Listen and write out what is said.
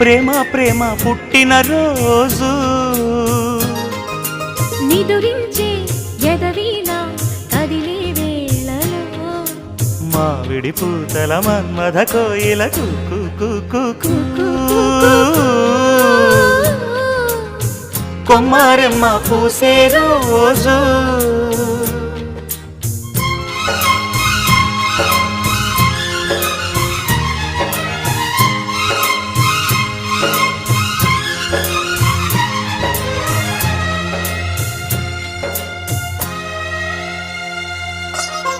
ప్రేమ ప్రేమ పుట్టిన రోజు. నిదురించే ఎదవీణ కదిలే వేళలో. మావిడి పూతల మన్మథ కోయిల కు కు కు. కొమ్మరమ్మ పూసే రోజు. Thank